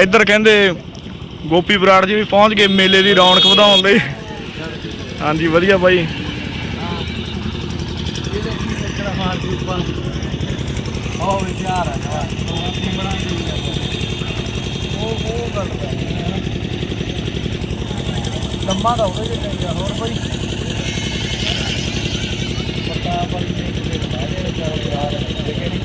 ਇੱਧਰ ਕਹਿੰਦੇ ਗੋਪੀ ਬਰਾੜ ਜੀ ਵੀ ਪਹੁੰਚ ਗਏ, ਮੇਲੇ ਦੀ ਰੌਣਕ ਵਧਾਉਣ ਲਈ। ਹਾਂਜੀ, ਵਧੀਆ ਬਾਈ। ਲੰਮਾ ਦਾ ਹੋਵੇ ਜੇ ਚਾਹੀਦਾ ਹੋਰ ਕੋਈ ਪਤਾ ਪਰ ਨਹੀਂ ਕਿਤੇ ਬਾਹਰ ਚਾਰ ਯਾਰ ਦੇਖੇ ਨਹੀਂ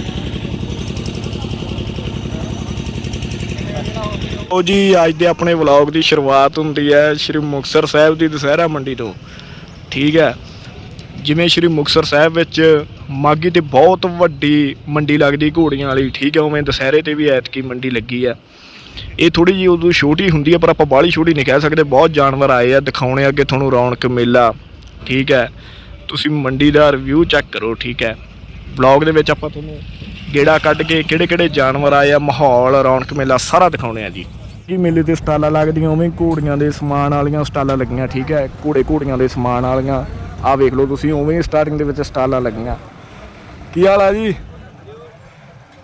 ਉਹ ਜੀ, ਅੱਜ ਦੇ ਆਪਣੇ ਵਲੌਗ ਦੀ ਸ਼ੁਰੂਆਤ ਹੁੰਦੀ ਹੈ ਸ਼੍ਰੀ ਮੁਕਤਸਰ ਸਾਹਿਬ ਦੀ ਦੁਸਹਿਰਾ ਮੰਡੀ ਤੋਂ। ਠੀਕ ਹੈ? ਜਿਵੇਂ ਸ਼੍ਰੀ ਮੁਕਤਸਰ ਸਾਹਿਬ ਵਿੱਚ ਮਾਗੀ ਤੇ ਬਹੁਤ ਵੱਡੀ ਮੰਡੀ ਲੱਗਦੀ ਘੋੜੀਆਂ ਵਾਲੀ, ਠੀਕ ਹੈ, ਉਵੇਂ ਦੁਸਹਿਰੇ ਤੇ ਵੀ ਐਤਕੀ ਮੰਡੀ ਲੱਗੀ ਹੈ। ਇਹ ਥੋੜੀ ਜਿਹੀ ਉਦੋਂ ਛੋਟੀ ਹੁੰਦੀ ਹੈ, ਪਰ ਆਪਾਂ ਬਾਹਲੀ ਛੋਟੀ ਨਹੀਂ ਕਹਿ ਸਕਦੇ, ਬਹੁਤ ਜਾਨਵਰ ਆਏ ਆ, ਦਿਖਾਉਣੇ ਅੱਗੇ ਤੁਹਾਨੂੰ ਰੌਣਕ ਮੇਲਾ, ਠੀਕ ਹੈ? ਤੁਸੀਂ ਮੰਡੀ ਦਾ ਰਿਵਿਊ ਚੈੱਕ ਕਰੋ, ਠੀਕ ਹੈ? ਵਲੌਗ ਦੇ ਵਿੱਚ ਆਪਾਂ ਤੁਹਾਨੂੰ ਗੇੜਾ ਕੱਢ ਕੇ ਕਿਹੜੇ ਕਿਹੜੇ ਜਾਨਵਰ ਆਏ ਆ, ਮਾਹੌਲ, ਰੌਣਕ ਮੇਲਾ ਸਾਰਾ ਦਿਖਾਉਣੇ ਆ ਜੀ। ਕੀ ਮੇਲੇ ਤੇ ਸਟਾਲਾਂ ਲੱਗਦੀਆਂ? ਉਵੇਂ ਘੋੜੀਆਂ ਦੇ ਸਮਾਨ ਵਾਲੀਆਂ ਸਟਾਲਾਂ ਲੱਗੀਆਂ, ਠੀਕ ਹੈ? ਘੋੜੇ ਘੋੜੀਆਂ ਦੇ ਸਮਾਨ ਵਾਲੀਆਂ। ਆਹ ਵੇਖ ਲਓ ਤੁਸੀਂ, ਉਵੇਂ ਸਟਾਰਟਿੰਗ ਦੇ ਵਿੱਚ ਸਟਾਲਾਂ ਲੱਗੀਆਂ। ਕੀ ਹਾਲ ਆ ਜੀ?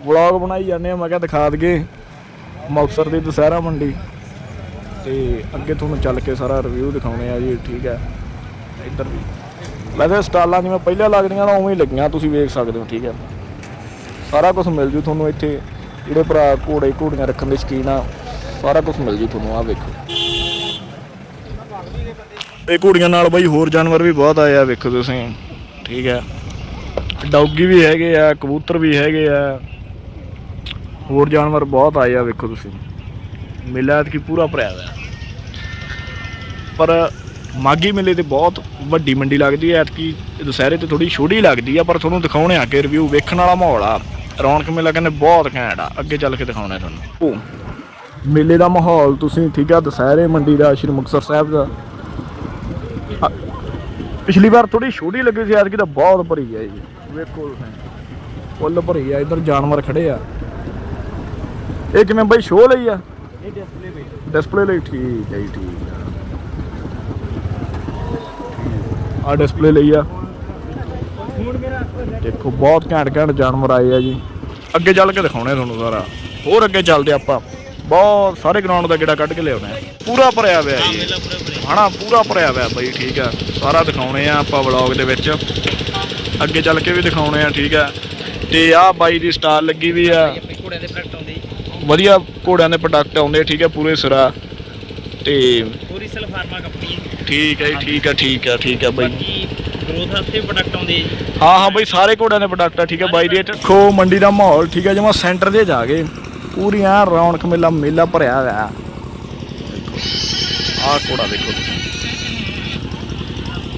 ਵਲੌਗ ਬਣਾਈ ਜਾਂਦੇ ਆ ਮੈਂ ਕਿਹਾ ਦਿਖਾ ਦਈਏ। ਮੁਕਤਸਰ ਦੀ ਦੁਸਹਿਰਾ ਮੰਡੀ। ਤੇ ਅੱਗੇ ਤੁਹਾਨੂੰ ਚੱਲ ਕੇ ਸਾਰਾ ਰਿਵਿਊ ਦਿਖਾਉਣੇ ਆ ਜੀ, ਠੀਕ ਹੈ? ਇੱਧਰ ਵੀ। ਵੈਸੇ ਸਟਾਲਾਂ ਜਿਵੇਂ ਪਹਿਲਾਂ ਲੱਗਦੀਆਂ ਨਾ ਉਵੇਂ ਹੀ ਲੱਗੀਆਂ, ਤੁਸੀਂ ਵੇਖ ਸਕਦੇ ਹੋ, ਠੀਕ ਹੈ? ਸਾਰਾ ਕੁਝ ਮਿਲ ਜੂ ਤੁਹਾਨੂੰ ਇੱਥੇ। ਜਿਹੜੇ ਭਰਾ ਘੋੜੇ ਘੋੜੀਆਂ ਰੱਖਣ ਦੇ ਸ਼ੌਕੀਨ ਆ ਸਾਰਾ ਕੁਝ ਮਿਲ ਜੂ ਤੁਹਾਨੂੰ ਆ ਵੇਖੋ। ਇਹ ਘੋੜੀਆਂ ਨਾਲ ਬਈ ਹੋਰ ਜਾਨਵਰ ਵੀ ਬਹੁਤ ਆਏ ਆ, ਵੇਖੋ ਤੁਸੀਂ। ਠੀਕ ਹੈ ਡੌਗੀ ਵੀ ਹੈਗੇ ਆ, ਕਬੂਤਰ ਵੀ ਹੈਗੇ ਆ। ਹੋਰ ਜਾਨਵਰ ਬਹੁਤ ਆਏ ਆ, ਵੇਖੋ ਤੁਸੀਂ। ਮੇਲਾ ਕੀ ਪੂਰਾ ਭਰਿਆ ਹੋਇਆ। ਪਰ ਮਾਗੀ ਮੇਲੇ ਤੇ ਬਹੁਤ ਵੱਡੀ ਮੰਡੀ ਲੱਗਦੀ ਹੈ ਐਤਕੀ ਦੁਸਹਿਰੇ ਤੇ ਥੋੜੀ ਛੋਟੀ ਲੱਗਦੀ ਆ, ਪਰ ਤੁਹਾਨੂੰ ਦਿਖਾਉਣੇ ਆ ਕੇ ਰਿਵਿਊ ਵੇਖਣ ਵਾਲਾ ਮਾਹੌਲ ਆ। ਰੌਣਕ ਮੇਲਾ ਕਹਿੰਦੇ ਬਹੁਤ ਘੈਂਟ ਆ, ਅੱਗੇ ਚੱਲ ਕੇ ਦਿਖਾਉਣਾ ਤੁਹਾਨੂੰ। ਮੇਲੇ ਦਾ ਮਾਹੌਲ ਤੁਸੀਂ ਠੀਕ ਆ ਦੁਸਹਿਰੇ ਮੰਡੀ ਦਾ ਸ਼੍ਰੀ ਮੁਕਤਸਰ ਸਾਹਿਬ ਦਾ। ਆ, ਪਿਛਲੀ ਵਾਰ ਥੋੜੀ ਛੋਟੀ ਲੱਗੀ ਸੀ ਐਤਕੀ ਤਾਂ ਬਹੁਤ ਭਰੀ ਆ ਜੀ। ਵੇਖੋ ਤੁਸੀਂ ਫੁੱਲ ਭਰੀ ਆ ਇੱਧਰ ਜਾਨਵਰ ਖੜੇ ਆ। ਇਹ ਕਿਵੇਂ ਬਈ ਸ਼ੋਅ ਲਈ ਆ? ਇਹ ਡਿਸਪਲੇ ਵਿੱਚ ਡਿਸਪਲੇ ਲਈ ਠੀਕ ਹੈ ਜੀ ਠੀਕ ਹੈ ਆ ਡਿਸਪਲੇ ਲਈ ਆ। ਹੁਣ ਮੇਰਾ ਦੇਖੋ ਬਹੁਤ ਘੈਂਟ ਘੈਂਟ ਜਾਨਵਰ ਆਏ ਆ ਜੀ। ਅੱਗੇ ਚੱਲ ਕੇ ਦਿਖਾਉਣੇ ਤੁਹਾਨੂੰ ਸਾਰਾ। ਹੋਰ ਅੱਗੇ ਚੱਲਦੇ ਆਪਾਂ। ਬਹੁਤ ਸਾਰੇ ਗਰਾਊਂਡ ਦਾ ਗੇੜਾ ਕੱਢ ਕੇ ਲਿਆਉਣਾ ਹੈ। ਪੂਰਾ ਭਰਿਆ ਹੋਇਆ ਜੀ। ਹਣਾ ਪੂਰਾ ਭਰਿਆ। ਹੋਇਆ ਬਈ ਠੀਕ ਆ। ਸਾਰਾ ਦਿਖਾਉਣੇ ਆ ਆਪਾਂ ਵਲੌਗ ਦੇ ਵਿੱਚ। ਅੱਗੇ ਚੱਲ ਕੇ ਵੀ ਦਿਖਾਉਣੇ ਆ ਠੀਕ ਆ। ਤੇ ਆਹ ਬਾਈ ਦੀ ਸਟਾਲ ਲੱਗੀ ਵੀ ਆ। ਵਧੀਆ ਘੋੜਿਆਂ ਦੇ ਪ੍ਰੋਡਕਟ ਆਉਂਦੇ ਠੀਕ ਆ ਪੂਰੇ ਸਿਰਾ। ਤੇ ਪੂਰੀ ਸਲ ਫਾਰਮਾ ਕੰਪਨੀ ਠੀਕ ਹੈ ਠੀਕ ਹੈ ਠੀਕ ਹੈ ਠੀਕ ਹੈ ਬਾਈ। ਬਾਕੀ ਗਰੋਥ ਵਾਸਤੇ ਵੀ ਪ੍ਰੋਡਕਟ ਆਉਂਦੇ ਜੀ। ਹਾਂ ਹਾਂ ਬਈ ਸਾਰੇ ਘੋੜਿਆਂ ਦੇ ਪ੍ਰੋਡਕਟ ਆ ਠੀਕ ਹੈ ਬਾਈ ਦੀ ਖੋ ਮੰਡੀ ਦਾ ਮਾਹੌਲ ਠੀਕ ਹੈ ਜਿਵੇਂ ਸੈਂਟਰ ਦੇ ਜਾ ਗਏ ਪੂਰੀਆਂ ਰੌਣਕ ਮੇਲਾ ਮੇਲਾ ਭਰਿਆ ਹੋਇਆ ਆਹ ਘੋੜਾ ਦੇਖੋ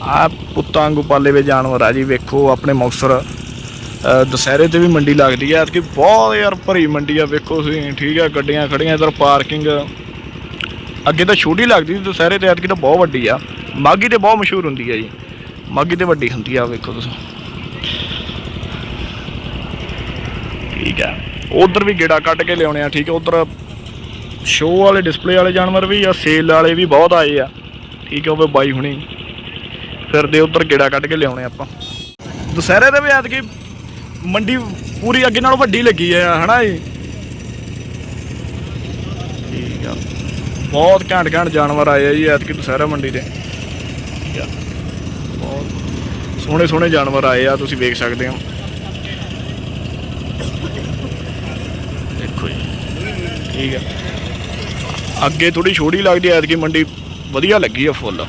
ਆ ਪੁੱਤਾਂ ਵਾਂਗੂ ਪਾਲੇ ਵੇ ਜਾਨਵਰ ਆ ਜੀ, ਵੇਖੋ ਆਪਣੇ ਮੁਕਤਸਰ ਦੁਸਹਿਰੇ ਤੇ ਵੀ ਮੰਡੀ ਲੱਗਦੀ ਹੈ ਕਿ ਬਹੁਤ ਯਾਰ ਭਰੀ ਮੰਡੀ ਆ, ਵੇਖੋ ਤੁਸੀਂ, ਠੀਕ ਆ, ਗੱਡੀਆਂ ਖੜੀਆਂ ਇਧਰ, ਪਾਰਕਿੰਗ। ਅੱਗੇ ਤਾਂ ਛੋਟੀ ਲੱਗਦੀ ਸੀ ਦੁਸਹਿਰੇ ਤੇ, ਐਤਕੀ ਤਾਂ ਬਹੁਤ ਵੱਡੀ ਆ। ਮਾਗੀ ਤੇ ਬਹੁਤ ਮਸ਼ਹੂਰ ਹੁੰਦੀ ਆ ਜੀ। ਮਾਗੀ ਤੇ ਵੱਡੀ ਹੁੰਦੀ ਆ, ਵੇਖੋ ਤੁਸੀਂ। ਠੀਕ ਆ। ਉਧਰ ਵੀ ਗੇੜਾ ਕੱਢ ਕੇ ਲਿਆਉਣੇ ਆ, ਠੀਕ ਆ ਉਧਰ ਸ਼ੋਅ ਵਾਲੇ ਡਿਸਪਲੇ ਵਾਲੇ ਜਾਨਵਰ ਵੀ ਆ ਸੇਲ ਵਾਲੇ ਵੀ ਬਹੁਤ ਆਏ ਆ। ਠੀਕ ਆ ਉਹ ਬਾਈ ਹੁਣੀ। ਫਿਰਦੇ ਉਧਰ ਗੇੜਾ ਕੱਢ ਕੇ ਲਿਆਉਣੇ ਆਪਾਂ। ਦੁਸਹਿਰੇ ਦੇ ਵੀ ਐਤਕੀ ਮੰਡੀ ਪੂਰੀ ਅੱਗੇ ਨਾਲੋਂ ਵੱਡੀ ਲੱਗੀ ਆ, ਹਨਾ ਜੀ? ਠੀਕ ਆ। ਬਹੁਤ ਘੈਂਟ ਘੈਂਟ ਜਾਨਵਰ ਆਏ ਆ ਜੀ ਐਤਕੀ ਦੁਸਹਿਰਾ ਮੰਡੀ ਤੇ ਬਹੁਤ ਸੋਹਣੇ ਸੋਹਣੇ ਜਾਨਵਰ ਆਏ ਆ, ਤੁਸੀਂ ਵੇਖ ਸਕਦੇ ਹੋ ਦੇਖੋ ਜੀ ਠੀਕ ਆ ਅੱਗੇ ਥੋੜੀ ਛੋਟੀ ਲੱਗਦੀ ਐਤਕੀ ਮੰਡੀ ਵਧੀਆ ਲੱਗੀ ਆ ਫੁੱਲ।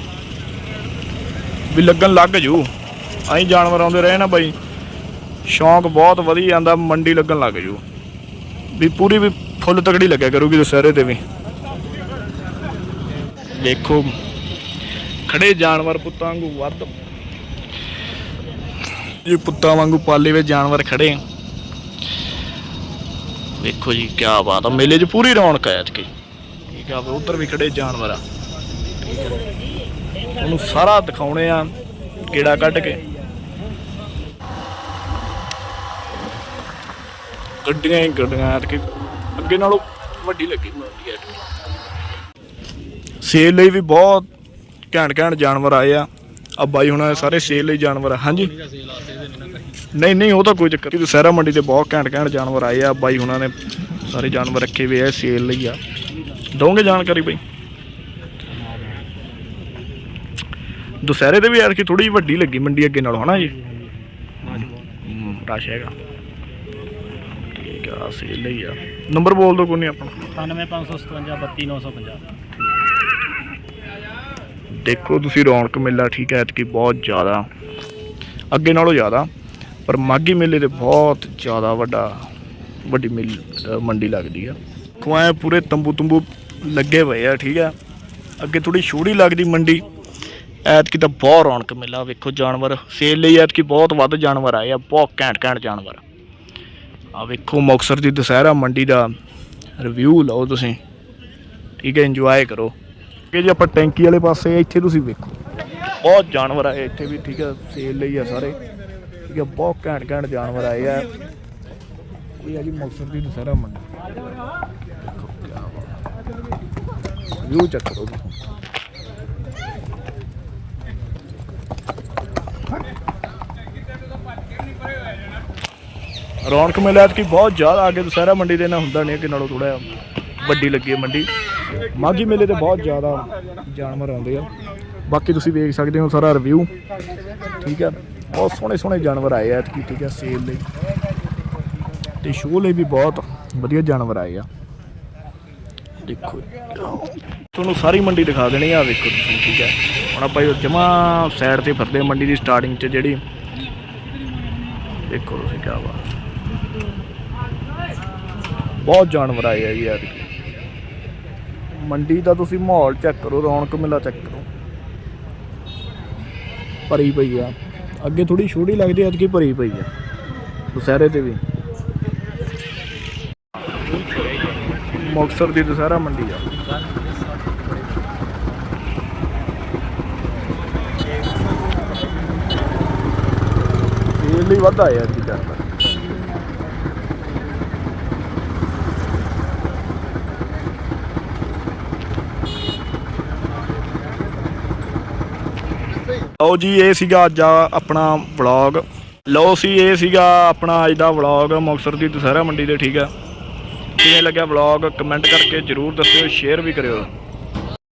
ਵੀ ਲੱਗਣ ਲੱਗ ਜੂ। ਐਂ ਜਾਨਵਰ ਆਉਂਦੇ ਰਹੇ ਨਾ ਬਾਈ। ਸ਼ੌਂਕ ਬਹੁਤ ਵਧੀ ਜਾਂਦਾ, ਮੰਡੀ ਲੱਗਣ ਲੱਗ ਜੂ। ਵੀ ਪੂਰੀ ਵੀ ਫੁੱਲ ਤਕੜੀ ਲੱਗਿਆ ਕਰੂਗੀ ਦੁਸਹਿਰੇ ਤੇ ਵੀ। ਦੇਖੋ, ਖੜੇ ਜਾਨਵਰ ਪੁੱਤਾਂ ਵਾਂਗੂ ਵੱਧ। ਇਹ ਪੁੱਤਾਂ ਵਾਂਗੂ ਪਾਲੇ ਵਿੱਚ ਜਾਨਵਰ ਖੜੇ ਵੇਖੋ ਜੀ ਕੀ ਬਾਤ ਆ, ਮੇਲੇ 'ਚ ਪੂਰੀ ਰੌਣਕ ਆ ਇਤਕੀ ਠੀਕ ਆ ਉਧਰ ਵੀ ਖੜੇ ਜਾਨਵਰ ਆ। ਉਹਨੂੰ ਸਾਰਾ ਦਿਖਾਉਣੇ ਆ ਗੇੜਾ ਕੱਢ ਕੇ। ਗੱਡੀਆਂ ਹੀ ਗੱਡੀਆਂ ਐਤਕੀ। ਅੱਗੇ ਨਾਲੋਂ ਵੱਡੀ ਲੱਗੀ ਮੰਡੀ ਐਤਕੀ। ਸੇਲ ਲਈ ਵੀ ਬਹੁਤ ਘੈਂਟ ਘੈਂਟ ਜਾਨਵਰ ਆਏ ਆ। ਆ ਬਾਈ ਹੁਣ ਸਾਰੇ ਸੇਲ ਲਈ ਜਾਨਵਰ ਆ। ਹਾਂਜੀ। ਨਹੀਂ ਨਹੀਂ ਉਹ ਤਾਂ ਕੋਈ ਚੱਕਰ ਨਹੀਂ। ਦੁਸਹਿਰਾ ਮੰਡੀ ਤੇ ਬਹੁਤ ਘੈਂਟ ਘੈਂਟ ਜਾਨਵਰ ਆਏ ਆ। ਬਾਈ ਹੁਣਾਂ ਨੇ ਸਾਰੇ ਜਾਨਵਰ ਰੱਖੇ ਹੋਏ ਆ ਸੇਲ ਲਈ ਆ। ਦੋਗੇ ਜਾਣਕਾਰੀ ਬਾਈ। ਦੁਸਹਿਰੇ ਤੇ ਵੀ ਐਤਕੀ ਥੋੜੀ ਵੱਡੀ ਲੱਗੀ ਮੰਡੀ ਅੱਗੇ ਨਾਲੋਂ ਹਨਾ ਜੀ? ਹਮ, ਰਸ਼ ਹੈਗਾ। ਠੀਕ ਆ ਸੇਲ ਲਈ ਆ। ਨੰਬਰ ਬੋਲ ਦੋ ਕੋਈ ਨਹੀਂ ਆਪਣਾ। 98557 32950 ਦੇਖੋ ਤੁਸੀਂ ਰੌਣਕ ਮੇਲਾ ਠੀਕ ਹੈ ਐਤਕੀ ਬਹੁਤ ਜ਼ਿਆਦਾ, ਅੱਗੇ ਨਾਲੋਂ ਜ਼ਿਆਦਾ, ਪਰ ਮਾਗੀ ਮੇਲੇ ਤੇ ਬਹੁਤ ਜ਼ਿਆਦਾ ਵੱਡਾ, ਵੱਡੀ ਮਿਲ ਮੰਡੀ ਲੱਗਦੀ ਆ। ਖੁਆਏ ਪੂਰੇ ਤੰਬੂ ਤੰਬੂ ਲੱਗੇ ਹੋਏ ਆ, ਠੀਕ ਆ। ਅੱਗੇ ਥੋੜੀ ਛੋਟੀ ਲੱਗਦੀ ਮੰਡੀ। ਐਤਕੀ ਤਾਂ ਬਹੁਤ ਰੌਣਕ ਮੇਲਾ, ਵੇਖੋ ਜਾਨਵਰ, ਸੇਲ ਲਈ ਐਤਕੀ ਬਹੁਤ ਵੱਧ ਜਾਨਵਰ ਆਏ ਆ, ਬਹੁਤ ਘੈਂਟ ਘੈਂਟ ਜਾਨਵਰ। ਆ ਵੇਖੋ ਮੁਕਤਸਰ ਦੀ ਦੁਸਹਿਰਾ ਮੰਡੀ ਦਾ ਰਿਵਿਊ ਲਓ ਤੁਸੀਂ। ਠੀਕ ਹੈ ਇੰਜੋਏ ਕਰੋ। ਕਿ ਜੇ, ਆਪਾਂ ਟੈਂਕੀ ਵਾਲੇ ਪਾਸੇ ਇੱਥੇ ਤੁਸੀਂ ਵੇਖੋ। ਬਹੁਤ ਜਾਨਵਰ ਆਏ ਇੱਥੇ ਵੀ, ਠੀਕ ਹੈ ਸੇਲ ਲਈ ਆ ਸਾਰੇ। ਠੀਕ ਹੈ ਬਹੁਤ ਘੈਂਟ ਘੈਂਟ ਜਾਨਵਰ ਆਏ ਆ। ਇਹ ਆ ਜੀ ਮੁਕਤਸਰ ਦੀ ਦੁਸਹਿਰਾ ਮੰਡੀ ਦੇਖੋ ਕਿਆ ਵਿਊ ਚੈੱਕ ਕਰੋ ਰੌਣਕ ਮੇਲਾ ਕੀ ਬਹੁਤ ਜ਼ਿਆਦਾ ਆ ਅੱਗੇ ਦੁਸਹਿਰਾ ਮੰਡੀ ਦੇ ਨਾਲ ਹੁੰਦਾ ਨਹੀਂ ਕਿ ਨਾਲੋਂ ਥੋੜਾ ਵੱਡੀ ਲੱਗੀ ਹੈ ਮੰਡੀ। ਮਾਘੀ ਮੇਲੇ ਤੇ ਬਹੁਤ ਜ਼ਿਆਦਾ ਜਾਨਵਰ ਆਉਂਦੇ ਆ। ਬਾਕੀ ਤੁਸੀਂ ਵੇਖ ਸਕਦੇ ਹੋ ਸਾਰਾ ਰਿਵਿਊ ਠੀਕ ਹੈ ਬਹੁਤ ਸੋਹਣੇ ਸੋਹਣੇ ਜਾਨਵਰ ਆਏ ਆ ਐਤਕੀ, ਠੀਕ ਹੈ ਸੇਲ ਲਈ। ਤੇ ਸ਼ੋਅ ਲਈ ਵੀ ਬਹੁਤ ਵਧੀਆ ਜਾਨਵਰ ਆਏ ਆ। ਦੇਖੋ ਤੁਹਾਨੂੰ ਸਾਰੀ ਮੰਡੀ ਦਿਖਾ ਦੇਣੀ ਆ, ਵੇਖੋ ਤੁਸੀਂ, ਠੀਕ ਹੈ ਹੁਣ ਆਪਾਂ ਜਮਾ ਸਾਈਡ ਤੇ ਫਿਰਦੇ ਹਾਂ ਮੰਡੀ ਦੀ ਸਟਾਰਟਿੰਗ 'ਚ ਜਿਹੜੀ। ਦੇਖੋ ਤੁਸੀਂ ਕਿਆ ਵਾ ਬਹੁਤ ਜਾਨਵਰ ਆਏ ਆ ਜੀ ਯਾਰ ਮੰਡੀ ਦਾ ਤੁਸੀਂ ਮਾਹੌਲ ਚੈੱਕ ਕਰੋ, ਰੌਣਕ ਮੇਲਾ ਚੈੱਕ ਕਰੋ। ਭਰੀ ਪਈ ਆ। ਅੱਗੇ ਥੋੜੀ ਛੋਟੀ ਲੱਗਦੀ ਅੱਜ ਕੀ ਭਰੀ ਪਈ ਆ। ਦੁਸਹਿਰੇ ਤੇ ਵੀ। ਮੁਕਤਸਰ ਦੀ ਦੁਸਹਿਰਾ ਮੰਡੀ ਆ। ਇਹ ਲਈ ਵੱਧ ਆਇਆ ਅੱਜ ਜਾਨਵਰ ਲਓ ਜੀ, ਇਹ ਸੀਗਾ ਅੱਜ ਆ ਆਪਣਾ ਵਲੌਗ ਲਓ ਸੀ, ਇਹ ਸੀਗਾ ਆਪਣਾ ਅੱਜ ਦਾ ਵਲੌਗ ਮੁਕਤਸਰ ਦੀ ਦੁਸਹਿਰਾ ਮੰਡੀ ਦੇ, ਠੀਕ ਆ। ਕਿਵੇਂ ਲੱਗਿਆ ਵਲੌਗ ਕਮੈਂਟ ਕਰਕੇ ਜਰੂਰ ਦੱਸਿਓ ਸ਼ੇਅਰ ਵੀ ਕਰਿਓ।